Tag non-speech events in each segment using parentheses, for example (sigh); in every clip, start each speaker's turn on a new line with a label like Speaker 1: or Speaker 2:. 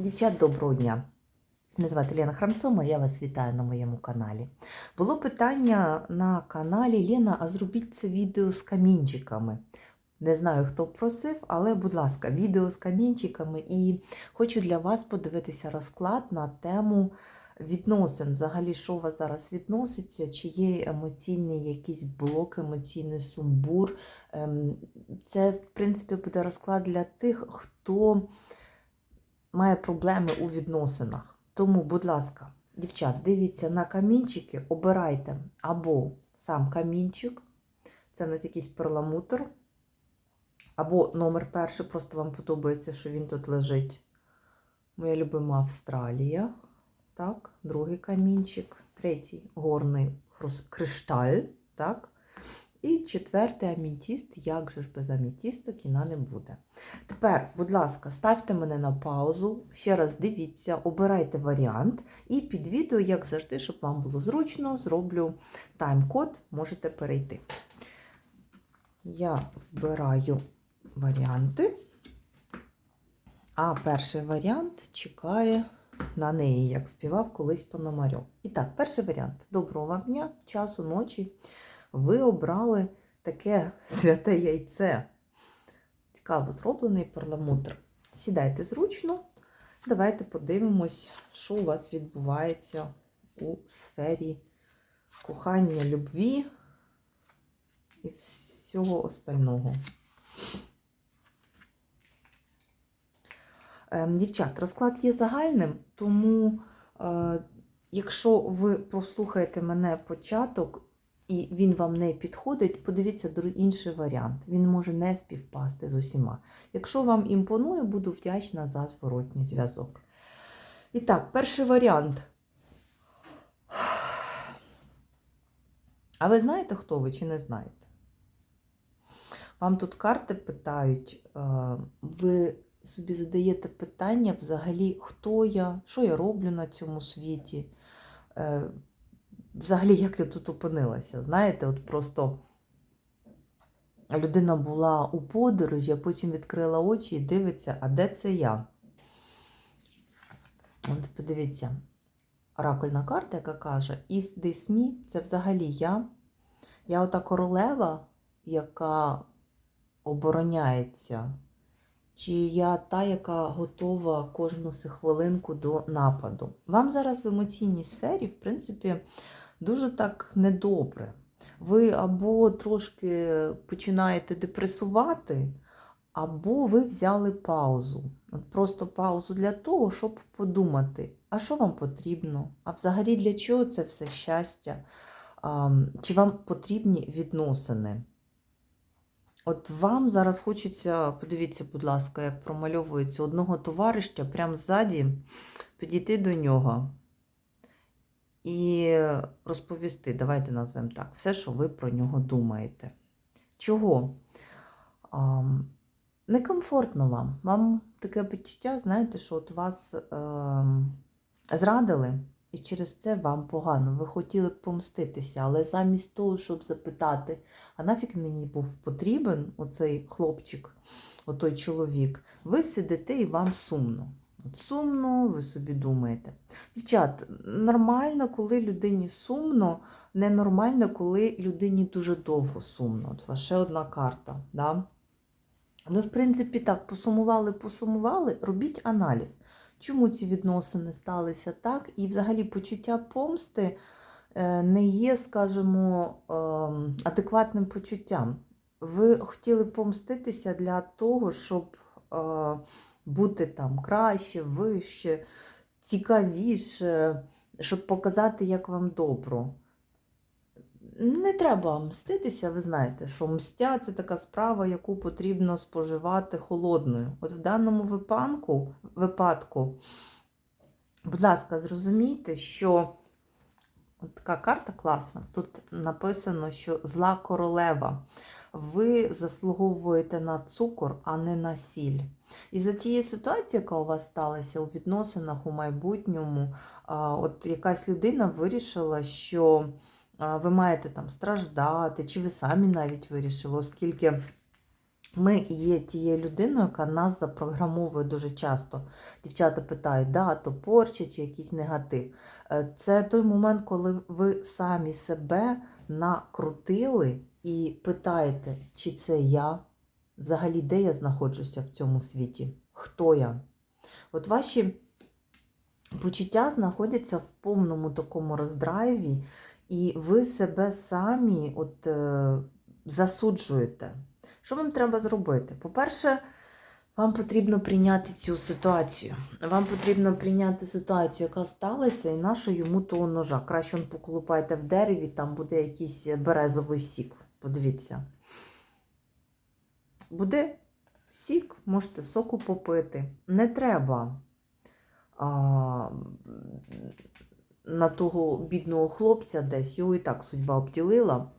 Speaker 1: Дівчат, доброго дня! Мене звати Лена Храмцома, я вас вітаю на моєму каналі. Було питання на каналі Лена, а зробіть це відео з камінчиками. Не знаю, хто просив, але, будь ласка, відео з камінчиками. І хочу для вас подивитися розклад на тему відносин. Взагалі, що у вас зараз відноситься, чи є емоційний якийсь блок, емоційний сумбур. Ем, Це, в принципі, буде розклад для тих, хто має проблеми у відносинах. Тому, будь ласка, дівчат, дивіться на камінчики, обирайте або сам камінчик, це у нас якийсь перламутр, або номер перший, просто вам подобається, що він тут лежить. Моя любима Австралія. Так, другий камінчик, третій горний кришталь. Так. І четвертий амітіст, як же ж без амітісту кіна не буде. Тепер, будь ласка, ставте мене на паузу, ще раз дивіться, обирайте варіант. І під відео, як завжди, щоб вам було зручно, зроблю тайм-код, можете перейти. Я вбираю варіанти. А перший варіант чекає на неї, як співав колись Пономарьов. І так, перший варіант. Доброго вам дня, часу, ночі. Ви обрали таке (laughs) святе яйце. Цікаво зроблений перламутр. Сідайте зручно. Давайте подивимось, що у вас відбувається у сфері кохання, любві і всього остального. Ем, Дівчат, розклад є загальним, тому е, якщо ви прослухаєте мене початок і він вам не підходить, подивіться інший варіант. Він може не співпасти з усіма. Якщо вам імпонує, буду вдячна за зворотній зв'язок. І так, перший варіант. А ви знаєте, хто ви чи не знаєте? Вам тут карти питають, е, ви собі задаєте питання взагалі, хто я, що я роблю на цьому світі, е, взагалі, як я тут опинилася. Знаєте, от просто людина була у подорожі, а потім відкрила очі і дивиться, а де це я? От подивіться, оракульна карта, яка каже, Is this me? Це взагалі я. Я ота королева, яка обороняється. Чи я та, яка готова кожну хвилинку до нападу? Вам зараз в емоційній сфері, в принципі, дуже так недобре. Ви або трошки починаєте депресувати, або ви взяли паузу. От Просто паузу для того, щоб подумати, а що вам потрібно? А взагалі для чого це все щастя? А, Чи вам потрібні відносини? От вам зараз хочеться, подивіться, будь ласка, як промальовується одного товариша прямо ззаді, підійти до нього і розповісти, давайте назвемо так, все, що ви про нього думаєте. Чого? А, некомфортно вам. Вам таке почуття, знаєте, що от вас е, зрадили, і через це вам погано. Ви хотіли б помститися, але замість того, щоб запитати, а нафіг мені був потрібен оцей хлопчик, отой чоловік, ви сидите і вам сумно. От сумно, ви собі думаєте. Дівчат, нормально, коли людині сумно, ненормально, коли людині дуже довго сумно. От ваша одна карта. Да? Ви, в принципі, так посумували, посумували, робіть аналіз. Чому ці відносини сталися так? І взагалі почуття помсти е, не є, скажімо, ем, адекватним почуттям. Ви хотіли помститися для того, щоб е, бути там краще, вище, цікавіше, щоб показати, як вам добро. Не треба мститися, ви знаєте, що мстя це така справа, яку потрібно споживати холодною. От в даному випадку, випадку, будь ласка, зрозумійте, що от така карта класна. Тут написано, що зла королева. Ви заслуговуєте на цукор, а не на сіль. І за тієї ситуації, яка у вас сталася у відносинах у майбутньому, от якась людина вирішила, що ви маєте там страждати, чи ви самі навіть вирішили, оскільки Ми є тією людиною, яка нас запрограмовує дуже часто. Дівчата питають, да, то порча чи якийсь негатив. Е, Це той момент, коли ви самі себе накрутили і питаєте, чи це я, взагалі, де я знаходжуся в цьому світі, хто я. От ваші почуття знаходяться в повному такому роздрайві, і ви себе самі от, е, засуджуєте. Що вам треба зробити? По-перше, вам потрібно прийняти цю ситуацію. Вам потрібно прийняти ситуацію, яка сталася, і нашу йому того ножа. Краще он поколупайте в дереві, там буде якийсь березовий сік. Подивіться. Буде сік, можете соку попити. Не треба а, на того бідного хлопця десь, його і так судьба обділила,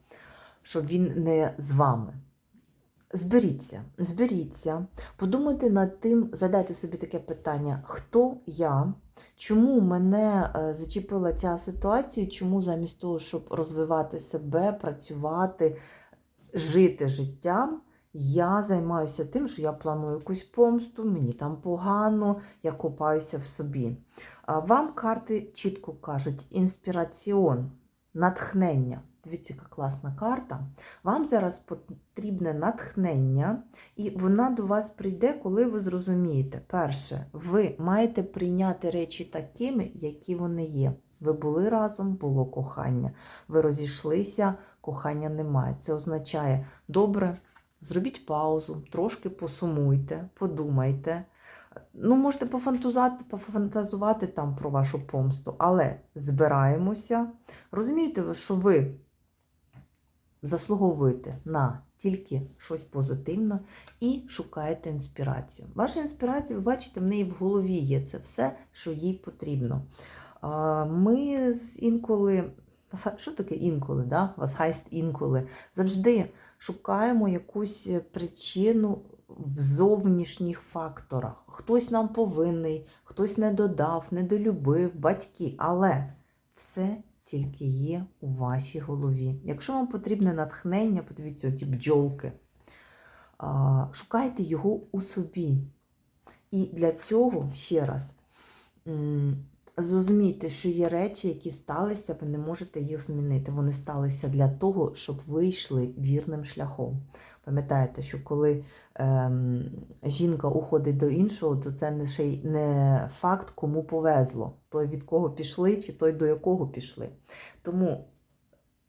Speaker 1: щоб він не з вами. Зберіться, зберіться, подумайте над тим, задайте собі таке питання: хто я? Чому мене е, зачепила ця ситуація? Чому замість того, щоб розвивати себе, працювати, жити життям, я займаюся тим, що я планую якусь помсту, мені там погано, я копаюся в собі. Вам карти чітко кажуть: інспіраціон, натхнення. Дивіться, яка класна карта. Вам зараз потрібне натхнення, і вона до вас прийде, коли ви зрозумієте. Перше, ви маєте прийняти речі такими, які вони є. Ви були разом, було кохання. Ви розійшлися, кохання немає. Це означає, добре, зробіть паузу, трошки посумуйте, подумайте. Ну, можете пофантазувати, пофантазувати там про вашу помсту, але збираємося. Розумієте, що ви заслуговуєте на тільки щось позитивне і шукаєте інспірацію. Ваша інспірація, ви бачите, в неї в голові є це все, що їй потрібно. Ми інколи, що таке інколи? да? Was heißt інколи? Завжди шукаємо якусь причину в зовнішніх факторах. Хтось нам повинний, хтось не додав, недолюбив, батьки, але все тільки є у вашій голові. Якщо вам потрібне натхнення, подивіться, ті бджолки, шукайте його у собі. І для цього, ще раз, зрозумійте, що є речі, які сталися, ви не можете їх змінити. Вони сталися для того, щоб ви йшли вірним шляхом. Пам'ятаєте, що коли ем, жінка уходить до іншого, то це не, ще й не факт, кому повезло. Той, від кого пішли, чи той, до якого пішли. Тому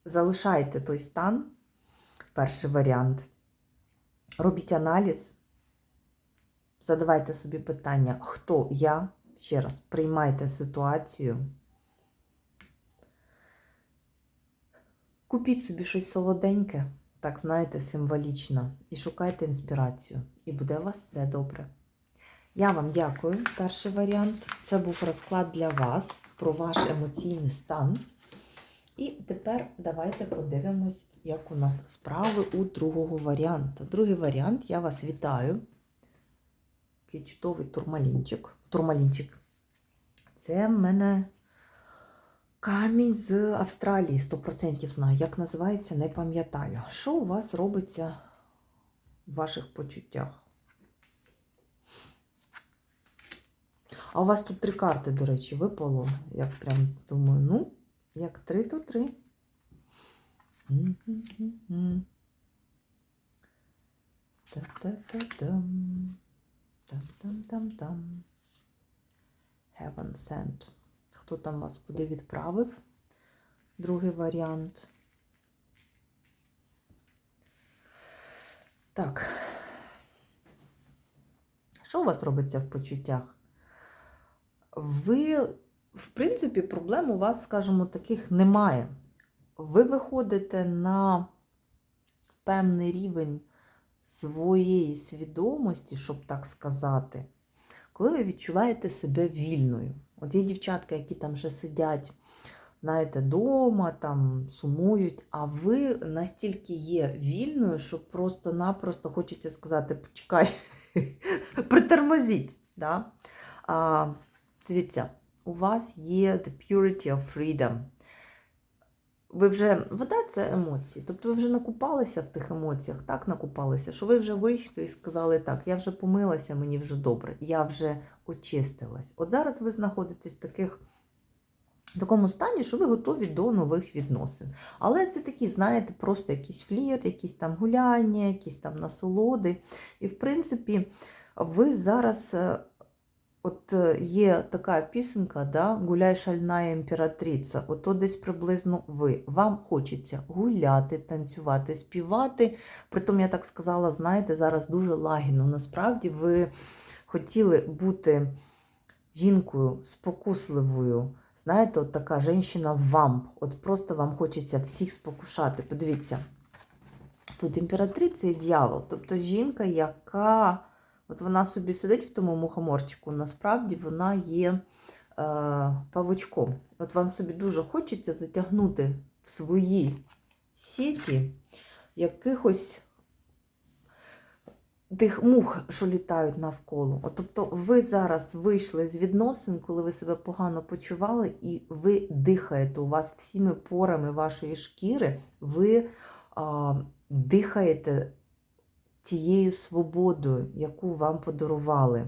Speaker 1: залишайте той стан, перший варіант. Робіть аналіз, задавайте собі питання, хто я. Ще раз, приймайте ситуацію. Купіть собі щось солоденьке так знаєте, символічно. І шукайте інспірацію. І буде у вас все добре. Я вам дякую, перший варіант. Це був розклад для вас про ваш емоційний стан. І тепер давайте подивимось, як у нас справи у другого варіанта. Другий варіант, я вас вітаю. Такий чудовий турмалінчик. Турмалінчик. Це в мене Камінь з Австралії 100% знаю. Як називається, не пам'ятаю. Що у вас робиться в ваших почуттях? А у вас тут три карти, до речі, випало. Я прям думаю, ну, як три, то три. Та-та-та-там. Там-там-там-там. Heaven sent хто там вас куди відправив. Другий варіант. Так. Що у вас робиться в почуттях? Ви, в принципі, проблем у вас, скажімо, таких немає. Ви виходите на певний рівень своєї свідомості, щоб так сказати, коли ви відчуваєте себе вільною. От є дівчатка, які там ще сидять, знаєте, дома, там сумують, а ви настільки є вільною, що просто-напросто хочеться сказати, почекай, (laughs) притормозіть. Да? А, Дивіться, у вас є the purity of freedom. Ви вже вода це емоції. Тобто ви вже накупалися в тих емоціях, так накупалися, що ви вже вийшли і сказали так, я вже помилася, мені вже добре, я вже очистилась. От зараз ви знаходитесь в таких. В такому стані, що ви готові до нових відносин. Але це такі, знаєте, просто якийсь флірт, якісь там гуляння, якісь там насолоди. І, в принципі, ви зараз, е, от е, є така пісенька, да, гуляй шальна імператриця, ото десь приблизно ви. Вам хочеться гуляти, танцювати, співати. Притом, я так сказала, знаєте, зараз дуже лагідно. Насправді ви хотіли бути жінкою спокусливою. Знаєте, от така жінка вам. От просто вам хочеться всіх спокушати. Подивіться, тут імператриця і дьявол. Тобто жінка, яка от вона собі сидить в тому мухоморчику, насправді вона є е, павучком. От вам собі дуже хочеться затягнути в свої сіті якихось тих мух, що літають навколо. От, тобто ви зараз вийшли з відносин, коли ви себе погано почували, і ви дихаєте у вас всіми порами вашої шкіри, ви а, дихаєте тією свободою, яку вам подарували.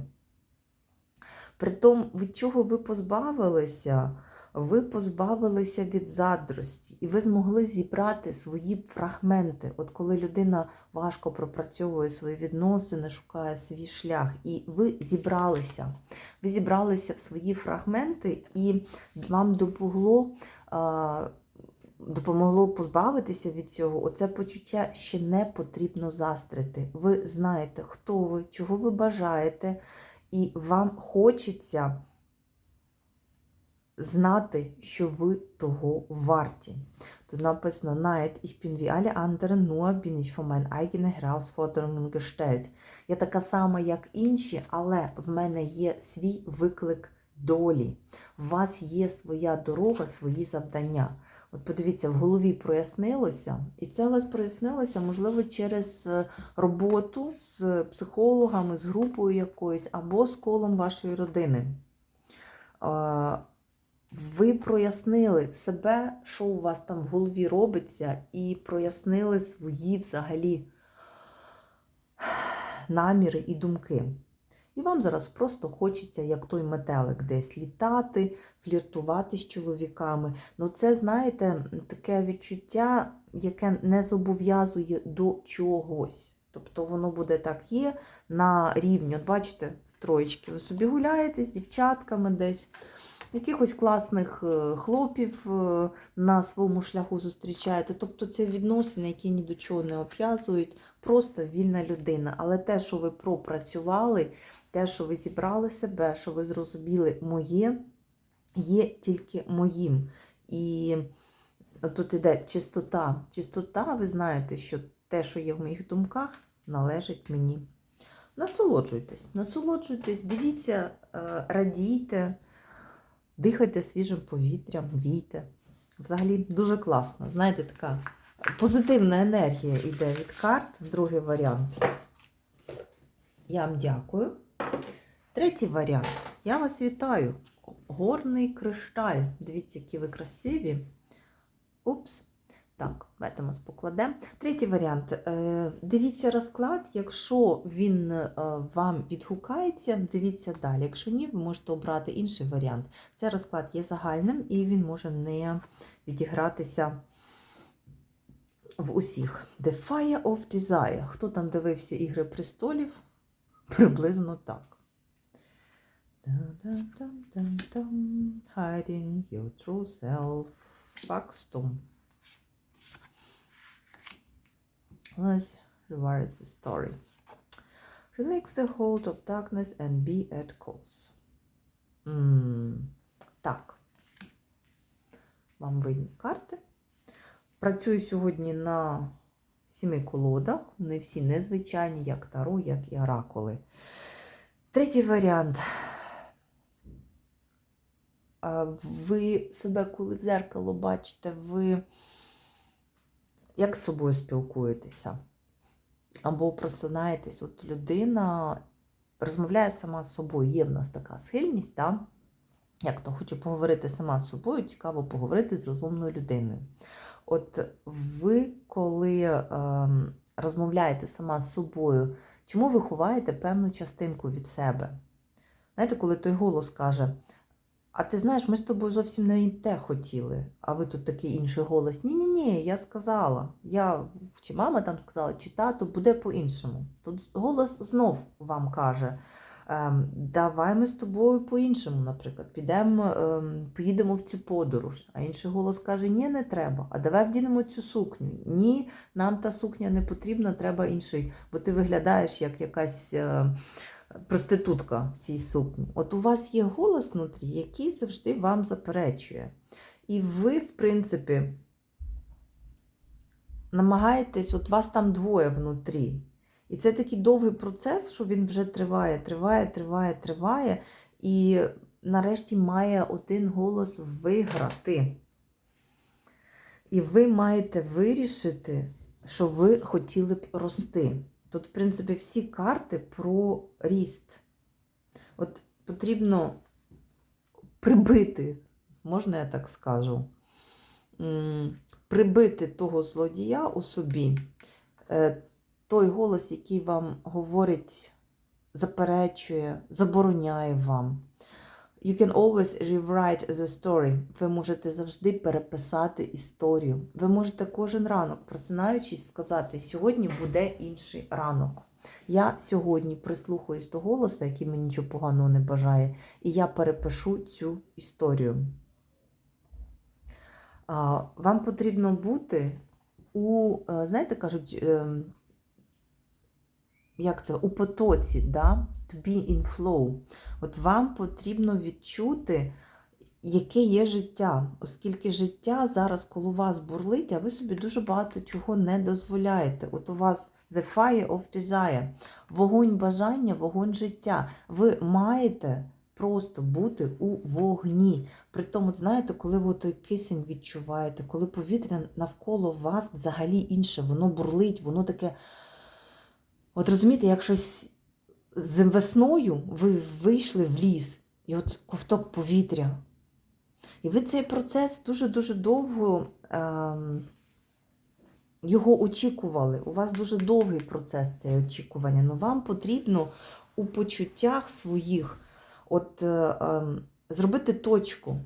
Speaker 1: Притом, від чого ви позбавилися? Ви позбавилися від задрості, і ви змогли зібрати свої фрагменти. От коли людина важко пропрацьовує свої відносини, шукає свій шлях, і ви зібралися. Ви зібралися в свої фрагменти, і вам допомогло, допомогло позбавитися від цього. Оце почуття ще не потрібно застрити. Ви знаєте, хто ви, чого ви бажаєте, і вам хочеться знати, що ви того варті. Тут написано, Neid, ich bin wie alle anderen, nur bin ich von meinen eigenen Herausforderungen gestellt. Я така сама, як інші, але в мене є свій виклик долі. У вас є своя дорога, свої завдання. От подивіться, в голові прояснилося, і це у вас прояснилося, можливо, через е, роботу з психологами, з групою якоюсь, або з колом вашої родини. Ви прояснили себе, що у вас там в голові робиться, і прояснили свої взагалі наміри і думки. І вам зараз просто хочеться, як той метелик, десь літати, фліртувати з чоловіками. Ну, це, знаєте, таке відчуття, яке не зобов'язує до чогось. Тобто воно буде так є на рівні. От бачите, троєчки, ви собі гуляєте з дівчатками десь якихось класних е, хлопів е, на своєму шляху зустрічаєте. Тобто це відносини, які ні до чого не обв'язують, просто вільна людина. Але те, що ви пропрацювали, те, що ви зібрали себе, що ви зрозуміли моє, є тільки моїм. І тут іде чистота. Чистота, ви знаєте, що те, що є в моїх думках, належить мені. Насолоджуйтесь, насолоджуйтесь, дивіться, е, радійте. Дихайте свіжим повітрям, війте. Взагалі дуже класно. Знаєте, така позитивна енергія йде від карт. Другий варіант. Я вам дякую. Третій варіант. Я вас вітаю. Горний кришталь. Дивіться, які ви красиві. Упс. Так, давайте покладемо. Третій варіант. Е, Дивіться розклад. Якщо він е, вам відгукається, дивіться далі. Якщо ні, ви можете обрати інший варіант. Цей розклад є загальним і він може не відігратися в усіх. The Fire of Desire. Хто там дивився Ігри престолів? Приблизно так. Hiding your true self. Пакстом. Let's rewrite the story. Relax the hold of darkness and be at cause. М, Так. Вам видні карти. Працюю сьогодні на сіми колодах. Вони всі незвичайні, як таро, як і оракули. Третій варіант. Ви себе, коли в зеркало бачите, ви як з собою спілкуєтеся? Або просинаєтесь, от людина розмовляє сама з собою. Є в нас така схильність, да? як то хочу поговорити сама з собою, цікаво поговорити з розумною людиною. От ви, коли ем, розмовляєте сама з собою, чому ви ховаєте певну частинку від себе? Знаєте, коли той голос каже: А ти знаєш, ми з тобою зовсім не те хотіли, а ви тут такий інший голос. Ні-ні, ні, я сказала. Я, чи мама там сказала, чи тато буде по-іншому. Тут голос знов вам каже. Ем, давай ми з тобою по-іншому, наприклад, підемо, ем, поїдемо в цю подорож. А інший голос каже: Ні, не треба. А давай вдінемо цю сукню. Ні, нам та сукня не потрібна, треба інший, бо ти виглядаєш як якась е, проститутка в цій сукні. От у вас є голос внутрі, який завжди вам заперечує. І ви, в принципі, намагаєтесь, от вас там двоє внутрі. І це такий довгий процес, що він вже триває, триває, триває, триває. І нарешті має один голос виграти. І ви маєте вирішити, що ви хотіли б рости. Тут, в принципі, всі карти про ріст. От потрібно прибити, можна я так скажу, прибити того злодія у собі. Той голос, який вам говорить, заперечує, забороняє вам. You can always rewrite the story. Ви можете завжди переписати історію. Ви можете кожен ранок, просинаючись, сказати, сьогодні буде інший ранок. Я сьогодні прислухаюсь до голосу, який мені нічого поганого не бажає, і я перепишу цю історію. Вам потрібно бути у, е, знаєте, кажуть, ем, як це, у потоці, да? to be in flow. От вам потрібно відчути, яке є життя, оскільки життя зараз коло вас бурлить, а ви собі дуже багато чого не дозволяєте. От у вас the fire of desire, вогонь бажання, вогонь життя. Ви маєте просто бути у вогні. При тому, знаєте, коли ви той кисень відчуваєте, коли повітря навколо вас взагалі інше, воно бурлить, воно таке. От розумієте, як щось з весною ви вийшли в ліс, і от ковток повітря. І ви цей процес дуже-дуже довго ем, його очікували. У вас дуже довгий процес цей очікування. Ну вам потрібно у почуттях своїх от, е, ем, зробити точку.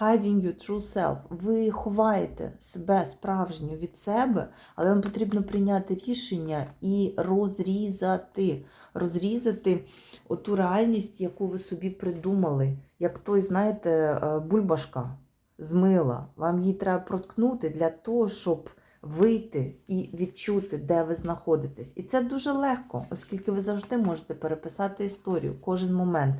Speaker 1: Hiding your true self. Ви ховаєте себе справжню від себе, але вам потрібно прийняти рішення і розрізати, розрізати оту реальність, яку ви собі придумали. Як той, знаєте, е, бульбашка з мила. Вам її треба проткнути для того, щоб вийти і відчути, де ви знаходитесь. І це дуже легко, оскільки ви завжди можете переписати історію кожен момент.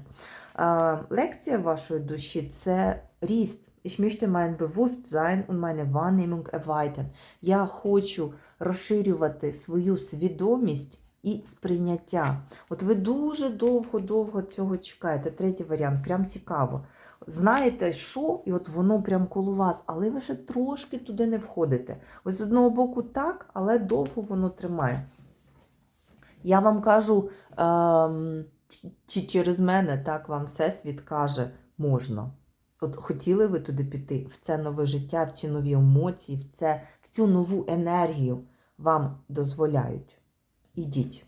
Speaker 1: Е, Лекція вашої душі це ріст. Ich möchte mein Bewusstsein und meine Wahrnehmung erweitern. Я хочу розширювати свою свідомість і сприйняття. От ви дуже довго-довго цього чекаєте. Третій варіант, прям цікаво. Знаєте, що, і от воно прям коло вас, але ви ще трошки туди не входите. Ось з одного боку так, але довго воно тримає. Я вам кажу, ем, чи через мене так вам всесвіт каже, можна. От хотіли ви туди піти, в це нове життя, в ці нові емоції, в, це, в цю нову енергію вам дозволяють. Ідіть.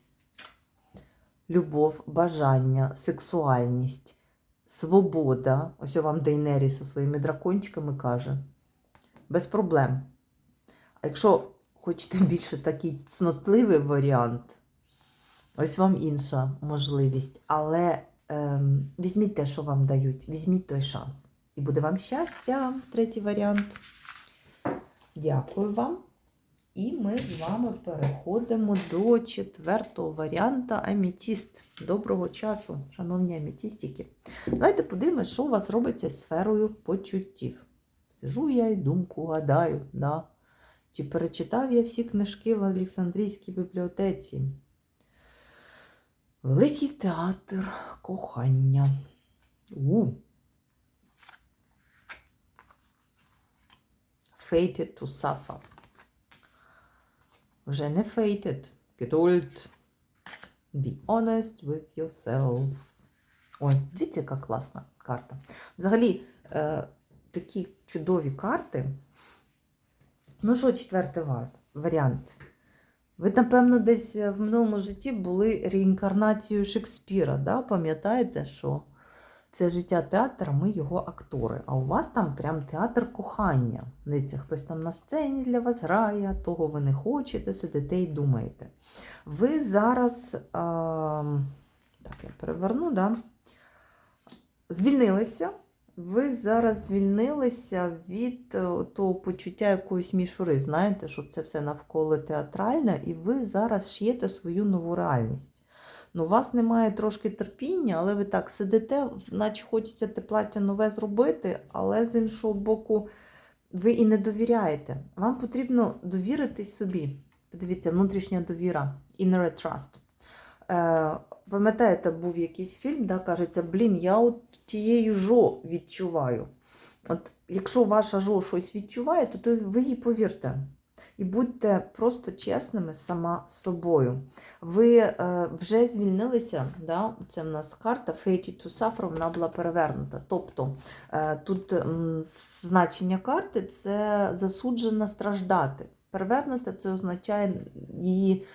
Speaker 1: Любов, бажання, сексуальність, свобода. Ось вам Дейнері зі своїми дракончиками каже. Без проблем. А якщо хочете (laughs) більше такий цнотливий варіант, ось вам інша можливість. Але ем, візьміть те, що вам дають, візьміть той шанс. І буде вам щастя, третій варіант. Дякую вам. І ми з вами переходимо до четвертого варіанта амітіст. Доброго часу, шановні амітістики. Давайте подивимося, що у вас робиться з сферою почуттів. Сижу я і думку гадаю, да? чи перечитав я всі книжки в Олександрійській бібліотеці. Великий театр кохання. У. Fated to suffer. Вже не fated. Geduld. Be honest with yourself. Ой, дивіться, яка класна карта. Взагалі, е, такі чудові карти Ну що, четвертий варіант. Ви, напевно, десь в минулому житті були реінкарнацією Шекспіра. Да? Пам'ятаєте, що це життя театра, ми його актори. А у вас там прям театр кохання. Дивіться, хтось там на сцені для вас грає, того ви не хочете, сидите і думаєте. Ви зараз, а, так, я переверну, да? звільнилися. Ви зараз звільнилися від е, того почуття якоїсь мішури. Знаєте, що це все навколо театральне, і ви зараз шиєте свою нову реальність. Ну, у вас немає трошки терпіння, але ви так сидите, наче хочеться те плаття нове зробити, але з іншого боку, ви і не довіряєте. Вам потрібно довіритись собі. Подивіться, внутрішня довіра, inner trust. Е, пам'ятаєте, був якийсь фільм, да, кажеться, блін, я от тією жо відчуваю. От якщо ваша жо щось відчуває, то, ви їй повірте. І будьте просто чесними сама з собою. Ви е, вже звільнилися, да? це в нас карта Fated to Suffer, вона була перевернута. Тобто е, тут значення карти це засуджена страждати. Перевернута це означає її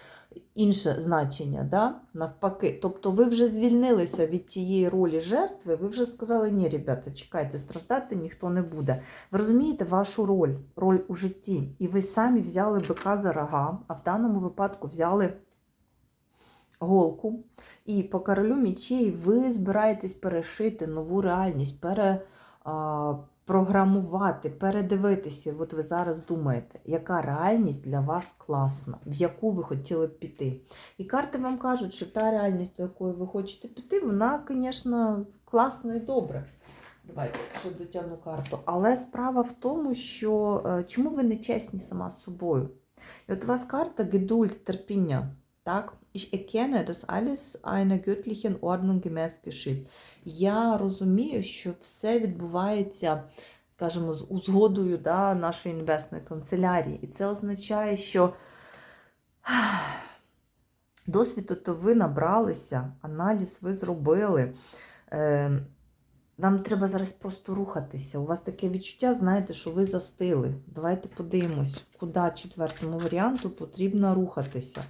Speaker 1: інше значення, да? навпаки. Тобто ви вже звільнилися від тієї ролі жертви, ви вже сказали, ні, ребята, чекайте, страждати ніхто не буде. Ви розумієте вашу роль, роль у житті. І ви самі взяли бика за рога, а в даному випадку взяли голку. І по королю мічей ви збираєтесь перешити нову реальність, перепрограмувати, передивитися. От ви зараз думаєте, яка реальність для вас класна, в яку ви хотіли б піти. І карти вам кажуть, що та реальність, до якої ви хочете піти, вона, звісно, класна і добра. Давайте ще дотягну карту. Але справа в тому, що е, чому ви не чесні сама з собою? І от у вас карта Geduld, терпіння. Так? Ich erkenne, dass alles einer göttlichen Ordnung gemäß geschieht. Я розумію, що все відбувається, скажімо, з узгодою да, нашої небесної канцелярії. І це означає, що (sighs) досвіду то ви набралися, аналіз ви зробили. Е, нам треба зараз просто рухатися. У вас таке відчуття, знаєте, що ви застили. Давайте подивимось, куди четвертому варіанту потрібно рухатися.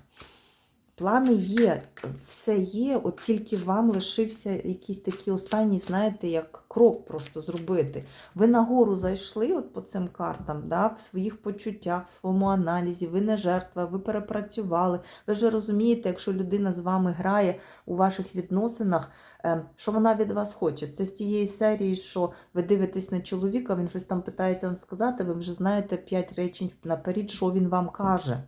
Speaker 1: Плани є, все є, от тільки вам лишився якийсь такий останній, знаєте, як крок просто зробити. Ви нагору зайшли от по цим картам, да, в своїх почуттях, в своєму аналізі, ви не жертва, ви перепрацювали. Ви вже розумієте, якщо людина з вами грає у ваших відносинах, е, що вона від вас хоче. Це з тієї серії, що ви дивитесь на чоловіка, він щось там питається вам сказати, ви вже знаєте п'ять речень наперед, що він вам каже.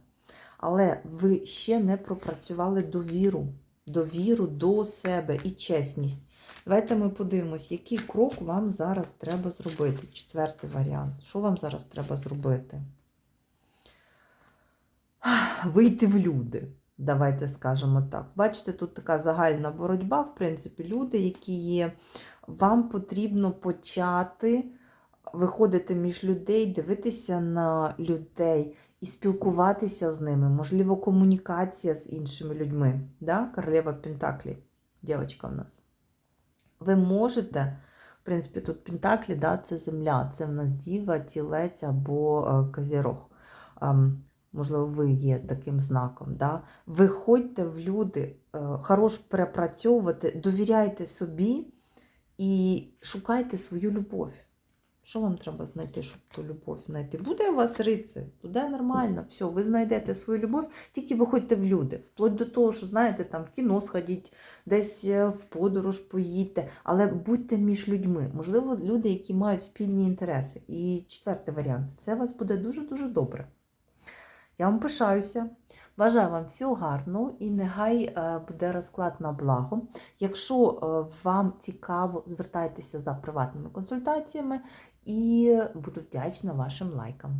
Speaker 1: Але ви ще не пропрацювали довіру, довіру до себе і чесність. Давайте ми подивимось, який крок вам зараз треба зробити. Четвертий варіант. Що вам зараз треба зробити? Вийти в люди. Давайте скажемо так. Бачите, тут така загальна боротьба, в принципі, люди, які є. Вам потрібно почати виходити між людей, дивитися на людей і спілкуватися з ними, можливо, комунікація з іншими людьми. Да? Королева Пентаклі, дівчинка в нас. Ви можете, в принципі, тут Пентаклі, да, це земля, це в нас діва, тілець або е, козірог. Ем, можливо, ви є таким знаком. Да? Виходьте в люди, е, хорош перепрацьовувати, довіряйте собі і шукайте свою любов. Що вам треба знайти, щоб ту любов знайти? Буде у вас рицар, буде нормально, все, ви знайдете свою любов, тільки виходьте в люди. Вплоть до того, що, знаєте, там в кіно сходіть, десь е, в подорож поїдьте, але будьте між людьми. Можливо, люди, які мають спільні інтереси. І четвертий варіант. Все у вас буде дуже-дуже добре. Я вам пишаюся. Бажаю вам всього гарного і нехай е, буде розклад на благо. Якщо е, вам цікаво, звертайтеся за приватними консультаціями і буду вдячна вашим лайкам.